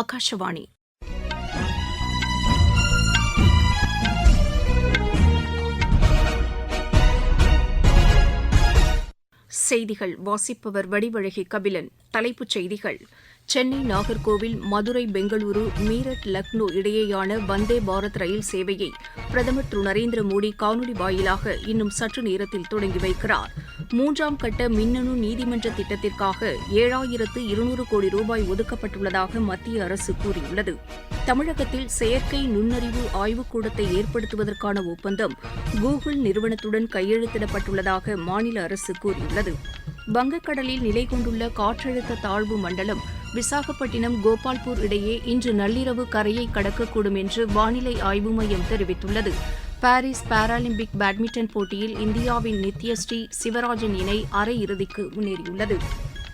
ஆகாஷவாணி செய்திகள். வாசிப்பவர் வடிவழகி கபிலன். தலைப்புச் செய்திகள். சென்னை நாகர்கோவில் மதுரை பெங்களூரு மீரட் லக்னோ இடையேயான வந்தே பாரத் ரயில் சேவையை பிரதமர் திரு நரேந்திர மோடி காணொலி வாயிலாக இன்னும் சற்று நேரத்தில் தொடங்கி வைக்கிறார். மூன்றாம் கட்ட மின்னணு நீதிமன்ற திட்டத்திற்காக ஏழாயிரத்து இருநூறு கோடி ரூபாய் ஒதுக்கப்பட்டுள்ளதாக மத்திய அரசு கூறியுள்ளது. தமிழகத்தில் செயற்கை நுண்ணறிவு ஆய்வுக்கூடத்தை ஏற்படுத்துவதற்கான ஒப்பந்தம் கூகுள் நிறுவனத்துடன் கையெழுத்திடப்பட்டுள்ளதாக மாநில அரசு கூறியுள்ளது. வங்கக்கடலில் நிலை கொண்டுள்ள காற்றழுத்த தாழ்வு மண்டலம் விசாகப்பட்டினம் கோபால்பூர் இடையே இன்று நள்ளிரவு கரையை கடக்கக்கூடும் என்று வானிலை ஆய்வு மையம் தெரிவித்துள்ளது. பாரிஸ் பாராலிம்பிக் பேட்மிண்டன் போட்டியில் இந்தியாவின் நித்யஸ்ரீ சிவராஜன் இணை அரையிறுதிக்கு முன்னேறியுள்ளது.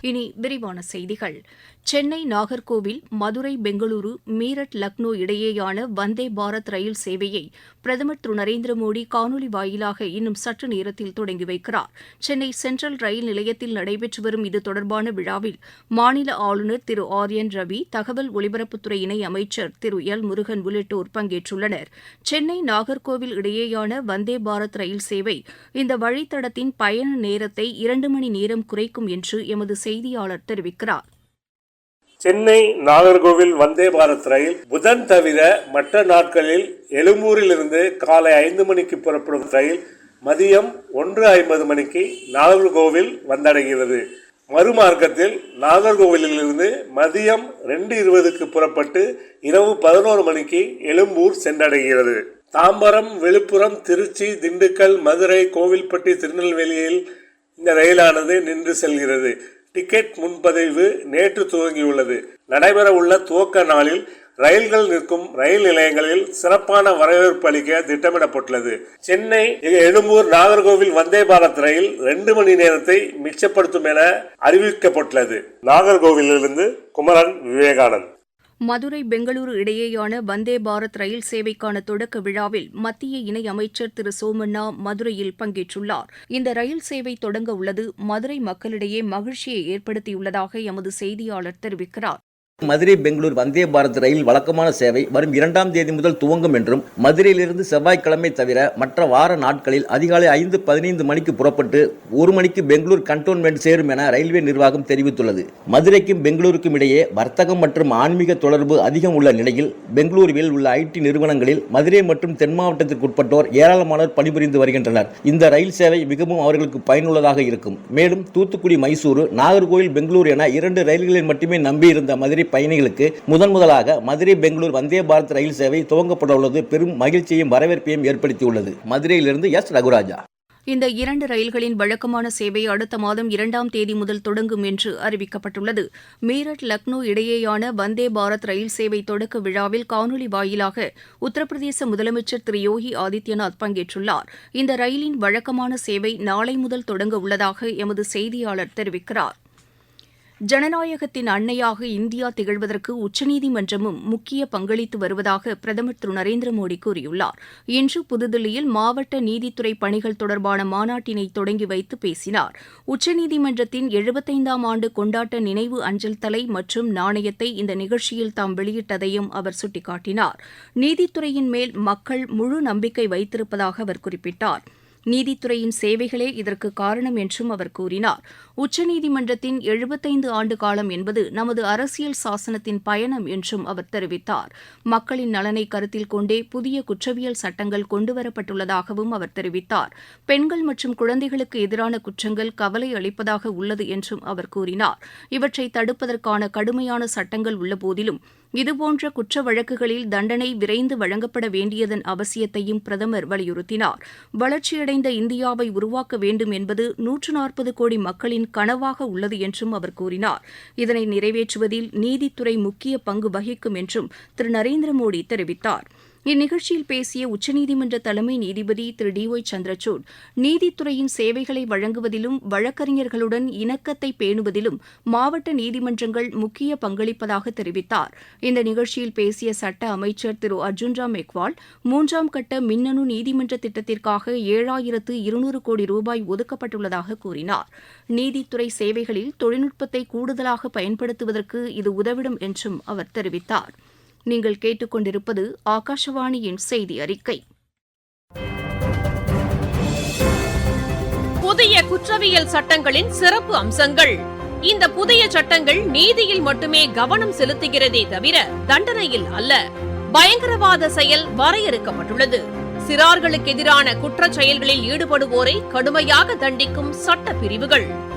இனி விரிவான செய்திகள். சென்னை நாகர்கோவில் மதுரை பெங்களூரு மீரட் லக்னோ இடையேயான வந்தே பாரத் ரயில் சேவையை பிரதமர் திரு. நரேந்திர மோடி காணொலி வாயிலாக இன்னும் சற்று நேரத்தில் தொடங்கி வைக்கிறார். சென்னை சென்ட்ரல் ரயில் நிலையத்தில் நடைபெற்று வரும் இது தொடர்பான விழாவில் மாநில ஆளுநர் திரு. ஆர். என். ரவி தகவல் ஒலிபரப்புத்துறை இணை அமைச்சர் திரு. எல். முருகன் உள்ளிட்டோர் பங்கேற்றுள்ளனர். சென்னை நாகர்கோவில் இடையேயான வந்தே பாரத் ரயில் சேவை இந்த வழித்தடத்தின் பயண நேரத்தை இரண்டு மணி நேரம் குறைக்கும் என்று எமது செய்தியாளர் தெரிவிக்கிறார். சென்னை நாகர்கோவில் வந்தே பாரத் ரயில் புதன் தவிர மற்ற நாட்களில் எழும்பூரில் இருந்து காலை ஐந்து மணிக்கு புறப்படும் ரயில் மதியம் ஒன்று ஐம்பது மணிக்கு நாகர்கோவில் வந்தடைகிறது. மறுமார்க்கத்தில் நாகர்கோவிலிருந்து மதியம் ரெண்டு இருபதுக்கு புறப்பட்டு இரவு பதினோரு மணிக்கு எழும்பூர் சென்றடைகிறது. தாம்பரம் விழுப்புரம் திருச்சி திண்டுக்கல் மதுரை கோவில்பட்டி திருநெல்வேலியில் இந்த ரயிலானது நின்று செல்கிறது. டிக்கெட் முன்பதிவு நேற்று துவங்கியுள்ளது. நடைபெற உள்ள துவக்க நாளில் ரயில்கள் நிற்கும் ரயில் நிலையங்களில் சிறப்பான வரவேற்பு அளிக்க திட்டமிடப்பட்டுள்ளது. சென்னை எழும்பூர் நாகர்கோவில் வந்தே பாரத் ரயில் ரெண்டு மணி நேரத்தை மிச்சப்படுத்தும் என அறிவிக்கப்பட்டுள்ளது. நாகர்கோவிலிருந்து குமரன் விவேகானந்த். மதுரை பெங்களூரு இடையேயான வந்தே பாரத் ரயில் சேவைக்கான தொடக்க விழாவில் மத்திய இணை அமைச்சர் திரு சோமண்ணா மதுரையில் பங்கேற்றுள்ளார். இந்த ரயில் சேவை தொடங்க உள்ளது மதுரை மக்களிடையே மகிழ்ச்சியை ஏற்படுத்தியுள்ளதாக எமது செய்தியாளர் தெரிவிக்கிறார். மதுரை பெங்களூர் வந்தே பாரத் ரயில் வழக்கமான சேவை வரும் இரண்டாம் தேதி முதல் துவங்கும் என்றும் மதுரையிலிருந்து செவ்வாய்க்கிழமை தவிர மற்ற வார நாட்களில் அதிகாலை ஐந்து பதினைந்து மணிக்கு புறப்பட்டு ஒரு மணிக்கு பெங்களூர் கண்டோன்மெண்ட் சேரும் என ரயில்வே நிர்வாகம் தெரிவித்துள்ளது. மதுரைக்கும் பெங்களூருக்கும் இடையே வர்த்தகம் மற்றும் ஆன்மீக தொடர்பு அதிகம் உள்ள நிலையில் பெங்களூருவில் உள்ள ஐடி நிறுவனங்களில் மதுரை மற்றும் தென் மாவட்டத்திற்குட்பட்டோர் ஏராளமானோர் பணிபுரிந்து வருகின்றனர். இந்த ரயில் சேவை மிகவும் அவர்களுக்கு பயனுள்ளதாக இருக்கும். மேலும் தூத்துக்குடி மைசூரு நாகர்கோவில் பெங்களூர் என இரண்டு ரயில்களில் மட்டுமே நம்பியிருந்த மதுரை பயணிகளுக்கு முதன் முதலாக மதுரை பெங்களூர் வந்தே பாரத் ரயில் சேவை துவங்கப்பட உள்ளது. பெரும் மகிழ்ச்சியையும் வரவேற்பையும் ஏற்படுத்தியுள்ளது. மதுரையிலிருந்து எஸ். ரகுராஜா. இந்த இரண்டு ரயில்களின் வழக்கமான சேவை அடுத்த மாதம் இரண்டாம் தேதி முதல் தொடங்கும் என்று அறிவிக்கப்பட்டுள்ளது. மீரட் லக்னோ இடையேயான வந்தே பாரத் ரயில் சேவை தொடக்க விழாவில் காணொலி வாயிலாக உத்தரப்பிரதேச முதலமைச்சர் திரு யோகி ஆதித்யநாத் பங்கேற்றுள்ளார். இந்த ரயிலின் வழக்கமான சேவை நாளை முதல் தொடங்க உள்ளதாக எமது செய்தியாளர் தெரிவிக்கிறார். ஜனநாயகத்தின் அன்னையாக இந்தியா திகழ்வதற்கு உச்சநீதிமன்றமும் முக்கிய பங்களித்து வருவதாக பிரதமர் திரு. நரேந்திர மோடி கூறியுள்ளார். இன்று புதுதில்லியில் மாவட்ட நீதித்துறை பணிகள் தொடர்பான மாநாட்டினை தொடங்கி வைத்து பேசினார். உச்சநீதிமன்றத்தின் எழுபத்தைந்தாம் ஆண்டு கொண்டாட்ட நினைவு அஞ்சல் தலை மற்றும் நாணயத்தை இந்த நிகழ்ச்சியில் தாம் வெளியிட்டதையும் அவர் சுட்டிக்காட்டினார். நீதித்துறையின் மேல் மக்கள் முழு நம்பிக்கை வைத்திருப்பதாக அவர் குறிப்பிட்டார். நீதித்துறையின் சேவைகளே இதற்கு காரணம் என்றும் அவர் கூறினார். உச்சநீதிமன்றத்தின் எழுபத்தைந்து ஆண்டு காலம் என்பது நமது அரசியல் சாசனத்தின் பயணம் என்றும் அவர் தெரிவித்தார். மக்களின் நலனை கருத்தில் கொண்டே புதிய குற்றவியல் சட்டங்கள் கொண்டுவரப்பட்டுள்ளதாகவும் அவர் தெரிவித்தார். பெண்கள் மற்றும் குழந்தைகளுக்கு எதிரான குற்றங்கள் கவலை அளிப்பதாக உள்ளது என்றும் அவர் கூறினார். இவற்றை தடுப்பதற்கான கடுமையான சட்டங்கள் உள்ளபோதிலும் இதுபோன்ற குற்ற வழக்குகளில் தண்டனை விரைந்து வழங்கப்பட வேண்டியதன் அவசியத்தையும் பிரதமர் வலியுறுத்தினார். வளர்ச்சியடைந்த இந்தியாவை உருவாக்க வேண்டும் என்பது நூற்று நாற்பது கோடி மக்களின் கனவாக உள்ளது என்றும் அவர் கூறினார். இதனை நிறைவேற்றுவதில் நீதித்துறை முக்கிய பங்கு வகிக்கும் என்றும் திரு நரேந்திர மோடி தெரிவித்தார். இந்நிகழ்ச்சியில் பேசிய உச்சநீதிமன்ற தலைமை நீதிபதி திரு டி ஒய் சந்திரசூட் நீதித்துறையின் சேவைகளை வழங்குவதிலும் வழக்கறிஞர்களுடன் இணக்கத்தை பேணுவதிலும் மாவட்ட நீதிமன்றங்கள் முக்கிய பங்களிப்பதாக தெரிவித்தார். இந்த நிகழ்ச்சியில் பேசிய சட்ட அமைச்சர் திரு அர்ஜுன் ராம் மெக்வால் மூன்றாம் கட்ட மின்னணு நீதிமன்ற திட்டத்திற்காக ஏழாயிரத்து இருநூறு கோடி ரூபாய் ஒதுக்கப்பட்டுள்ளதாக கூறினார். நீதித்துறை சேவைகளில் தொழில்நுட்பத்தை கூடுதலாக பயன்படுத்துவதற்கு இது உதவிடும் என்றும் அவர் தெரிவித்தார். நீங்கள் கேட்டுக்கொண்டிருப்பது ஆகாஷவாணியின் செய்தி அறிக்கை. புதிய குற்றவியல் சட்டங்களின் சிறப்பு அம்சங்கள். இந்த புதிய சட்டங்கள் நீதியில் மட்டுமே கவனம் செலுத்துகிறதே தவிர தண்டனையில் அல்ல. பயங்கரவாத செயல் வரையறுக்கப்பட்டுள்ளது. சிறார்களுக்கு எதிரான குற்ற செயல்களில் ஈடுபடுவோரை கடுமையாக தண்டிக்கும் சட்ட பிரிவுகள்.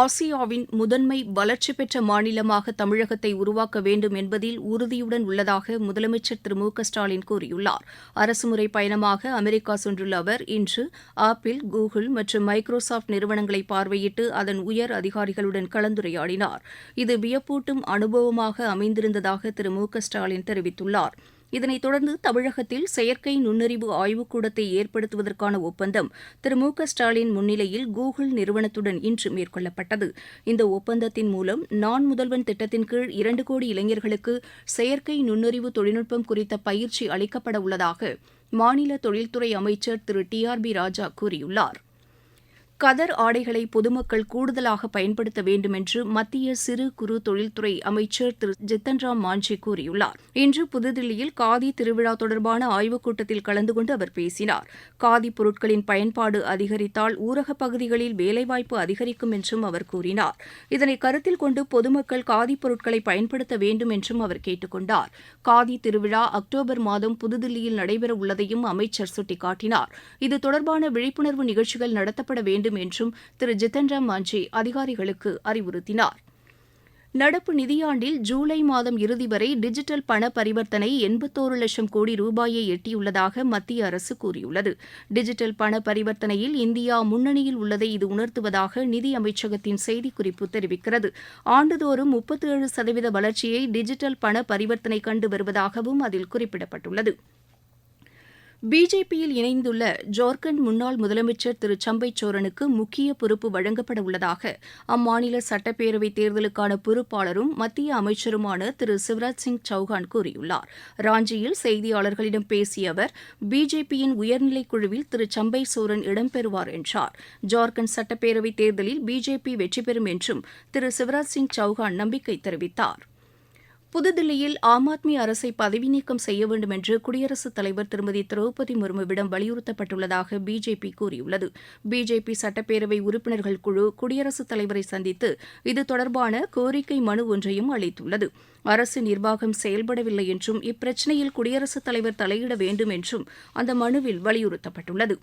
ஆசியாவின் முதன்மை வளர்ச்சி பெற்ற மாநிலமாக தமிழகத்தை உருவாக்க வேண்டும் என்பதில் உறுதியுடன் உள்ளதாக முதலமைச்சர் திரு மு க ஸ்டாலின் கூறியுள்ளார். அரசுமுறை பயணமாக அமெரிக்கா சென்றுள்ள அவர் இன்று ஆப்பிள் கூகுள் மற்றும் மைக்ரோசாப்ட் நிறுவனங்களை பார்வையிட்டு அதன் உயர் அதிகாரிகளுடன் கலந்துரையாடினார். இது வியப்பூட்டும் அனுபவமாக அமைந்திருந்ததாக திரு மு க ஸ்டாலின் தெரிவித்துள்ளார். இதனைத் தொடர்ந்து தமிழகத்தில் செயற்கை நுண்ணறிவு ஆய்வுக்கூடத்தை ஏற்படுத்துவதற்கான ஒப்பந்தம் திரு மு க ஸ்டாலின் முன்னிலையில் கூகுள் நிறுவனத்துடன் இன்று மேற்கொள்ளப்பட்டது. இந்த ஒப்பந்தத்தின் மூலம் நான் முதல்வன் திட்டத்தின் கீழ் இரண்டு கோடி இளைஞர்களுக்கு செயற்கை நுண்ணறிவு தொழில்நுட்பம் குறித்த பயிற்சி அளிக்கப்பட உள்ளதாக மாநில தொழில்துறை அமைச்சர் திரு டி ஆர் பி ராஜா கூறியுள்ளார். கதர் ஆடைகளை பொதுமக்கள் கூடுதலாக பயன்படுத்த வேண்டும் என்று மத்திய சிறு குறு தொழில்துறை அமைச்சர் திரு. ஜித்தன்ராம் மாஞ்சி கூறியுள்ளார். இன்று புதுதில்லியில் காதி திருவிழா தொடர்பான ஆய்வுக் கூட்டத்தில் கலந்து கொண்டு அவர் பேசினார். காதி பொருட்களின் பயன்பாடு அதிகரித்தால் ஊரகப் பகுதிகளில் வேலைவாய்ப்பு அதிகரிக்கும் என்றும் அவர் கூறினார். இதனை கருத்தில் கொண்டு பொதுமக்கள் காதி பொருட்களை பயன்படுத்த வேண்டும் என்றும் அவர் கேட்டுக்கொண்டார் காதி திருவிழா அக்டோபர் மாதம் புதுதில்லியில் நடைபெற உள்ளதையும் அமைச்சர் சுட்டிக்காட்டினார். இது தொடர்பான விழிப்புணர்வு நிகழ்ச்சிகள் நடத்தப்பட வேண்டும் என்றும் திரு ஜித்தன் ராம் மாஞ்சி அதிகாரிகளுக்கு அறிவுறுத்தினார். நடப்பு நிதியாண்டில் ஜூலை மாதம் இறுதி வரை டிஜிட்டல் பண பரிவர்த்தனை எண்பத்தோரு லட்சம் கோடி ரூபாயை எட்டியுள்ளதாக மத்திய அரசு கூறியுள்ளது. டிஜிட்டல் பண பரிவர்த்தனையில் இந்தியா முன்னணியில் உள்ளதை இது உணர்த்துவதாக நிதி அமைச்சகத்தின் செய்திக்குறிப்பு தெரிவிக்கிறது. ஆண்டுதோறும் முப்பத்தி ஏழு சதவீத வளர்ச்சியை டிஜிட்டல் பண பரிவர்த்தனை கண்டு வருவதாகவும் அதில் குறிப்பிடப்பட்டுள்ளது. பிஜேபியில் இணைந்துள்ள ஜார்க்கண்ட் முன்னாள் முதலமைச்சர் திரு. சம்பை சோரனுக்கு முக்கிய பொறுப்பு வழங்கப்பட உள்ளதாக அம்மாநில சட்டப்பேரவை தேர்தலுக்கான பொறுப்பாளரும் மத்திய அமைச்சருமான திரு. சிவராஜ் சிங் சௌஹான் கூறியுள்ளார். ராஞ்சியில் செய்தியாளர்களிடம் பேசிய அவர் பிஜேபியின் உயர்நிலைக் குழுவில் திரு. சம்பை சோரன் இடம்பெறுவார் என்றார். ஜார்க்கண்ட் சட்டப்பேரவை தேர்தலில் பிஜேபி வெற்றி பெறும் என்றும் திரு. சிவராஜ் சிங் சௌஹான் நம்பிக்கை தெரிவித்தார். புதுதில்லியில் ஆம் ஆத்மி அரசை பதவி நீக்கம் செய்ய வேண்டும் என்று குடியரசுத் தலைவர் திருமதி திரௌபதி முர்முவிடம் வலியுறுத்தப்பட்டுள்ளதாக பிஜேபி கூறியுள்ளது. பிஜேபி சட்டப்பேரவை உறுப்பினர்கள் குழு குடியரசுத் தலைவரை சந்தித்து இது தொடர்பான கோரிக்கை மனு ஒன்றையும் அளித்துள்ளது. அரசு நிர்வாகம் செயல்படவில்லை என்றும் இப்பிரச்சினையில் குடியரசுத் தலைவர் தலையிட வேண்டும் என்றும் அந்த மனுவில் வலியுறுத்தப்பட்டுள்ளது.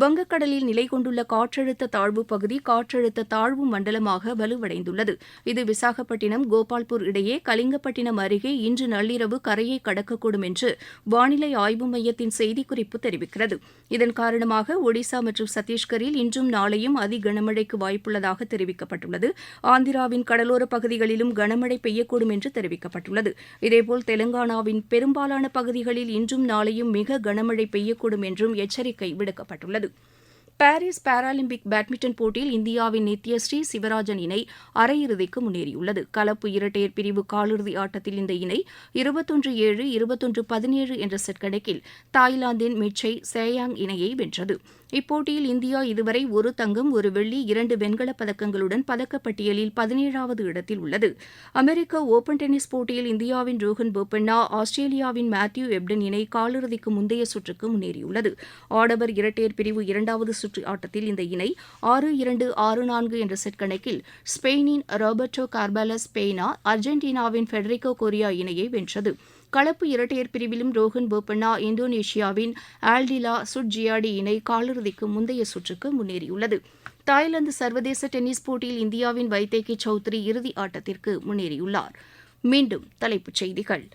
வங்கக்கடலில் நிலை கொண்டுள்ள காற்றழுத்த தாழ்வு பகுதி காற்றழுத்த தாழ்வு மண்டலமாக வலுவடைந்துள்ளது. இது விசாகப்பட்டினம் கோபால்பூர் இடையே கலிங்கப்பட்டினம் அருகே இன்று நள்ளிரவு கரையை கடக்கக்கூடும் என்று வானிலை ஆய்வு மையத்தின் செய்திக்குறிப்பு தெரிவிக்கிறது. இதன் காரணமாக ஒடிசா மற்றும் சத்தீஸ்கரில் இன்றும் நாளையும் அதி கனமழைக்கு வாய்ப்புள்ளதாக தெரிவிக்கப்பட்டுள்ளது. ஆந்திராவின் கடலோர பகுதிகளிலும் கனமழை பெய்யக்கூடும் என்று தெரிவிக்கப்பட்டுள்ளது. இதேபோல் தெலங்கானாவின் பெரும்பாலான பகுதிகளில் இன்றும் நாளையும் மிக கனமழை பெய்யக்கூடும் என்றும் எச்சரிக்கை விடுக்கப்பட்டுள்ளது. பாரிஸ் பாராலிம்பிக் பேட்மிண்டன் போட்டியில் இந்தியாவின் நித்யஸ்ரீ சிவராஜன் இணை அரையிறுதிக்கு முன்னேறியுள்ளது. கலப்பு இரட்டையர் பிரிவு காலிறுதி ஆட்டத்தில் இந்த இணை இருபத்தொன்று ஏழு இருபத்தொன்று பதினேழு என்ற செட் கணக்கில் தாய்லாந்தின் மிச்சை சேயாங் இணையை வென்றது. இப்போட்டியில் இந்தியா இதுவரை ஒரு தங்கம் ஒரு வெள்ளி இரண்டு வெண்கலப் பதக்கங்களுடன் பதக்கப்பட்டியலில் பதினேழாவது இடத்தில் உள்ளது. அமெரிக்க ஓபன் டென்னிஸ் போட்டியில் இந்தியாவின் ரோஹன் போபண்ணா ஆஸ்திரேலியாவின் மேத்யூ எப்டன் இணை காலிறுதிக்கு முந்தைய சுற்றுக்கு முன்னேறியுள்ளது. ஆடவர் இரட்டையர் பிரிவு இரண்டாவது சுற்று ஆட்டத்தில் இந்த இணை ஆறு இரண்டு ஆறு நான்கு என்ற செட் கணக்கில் ஸ்பெயினின் ராபர்டோ கார்பாலஸ் பெய்னா அர்ஜென்டினாவின் ஃபெடரிகோ கொரியா இணையை வென்றது. கலப்பு இரட்டையர் பிரிவிலும் ரோஹன் போபண்ணா இந்தோனேஷியாவின் ஆல்டிலா சுட்ஜியாடி இணை காலிறுதிக்கு முந்தைய சுற்றுக்கு முன்னேறியுள்ளது. தாய்லாந்து சர்வதேச டென்னிஸ் போட்டியில் இந்தியாவின் வைத்தேகி சௌத்ரி இறுதி ஆட்டத்திற்கு முன்னேறியுள்ளார். மீண்டும் தலைப்புச் செய்திகள்.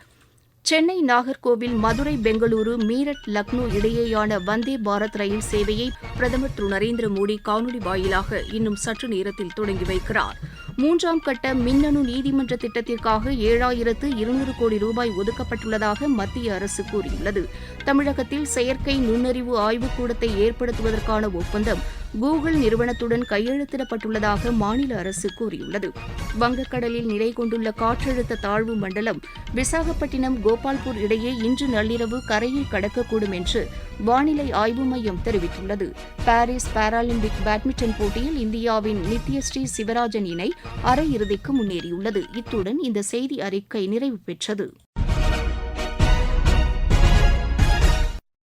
சென்னை நாகர்கோவில் மதுரை பெங்களூரு மீரட் லக்னோ இடையேயான வந்தே பாரத் ரயில் சேவையை பிரதமர் திரு நரேந்திர மோடி காணொலி வாயிலாக இன்னும் சற்று நேரத்தில் தொடங்கி வைக்கிறார். மூன்றாம் கட்ட மின்னணு நீதிமன்ற திட்டத்திற்காக ஏழாயிரத்து இருநூறு கோடி ரூபாய் ஒதுக்கப்பட்டுள்ளதாக மத்திய அரசு கூறியுள்ளது. தமிழகத்தில் செயற்கை நுண்ணறிவு ஆய்வுக்கூடத்தை ஏற்படுத்துவதற்கான ஒப்பந்தம் கூகுள் நிறுவனத்துடன் கையெழுத்திடப்பட்டுள்ளதாக மாநில அரசு கூறியுள்ளது. வங்கக்கடலில் நிலை கொண்டுள்ள காற்றழுத்த தாழ்வு மண்டலம் விசாகப்பட்டினம் கோபால்பூர் இடையே இன்று நள்ளிரவு கரையை கடக்கக்கூடும் என்று வானிலை ஆய்வு மையம் தெரிவித்துள்ளது. பாரிஸ் பாராலிம்பிக் பேட்மிண்டன் போட்டியில் இந்தியாவின் நித்யஸ்ரீ சிவராஜன் இணை அரையிறுதிக்கு முன்னேறியுள்ளது. இத்துடன் இந்த செய்தி அறிக்கை நிறைவு பெற்றது.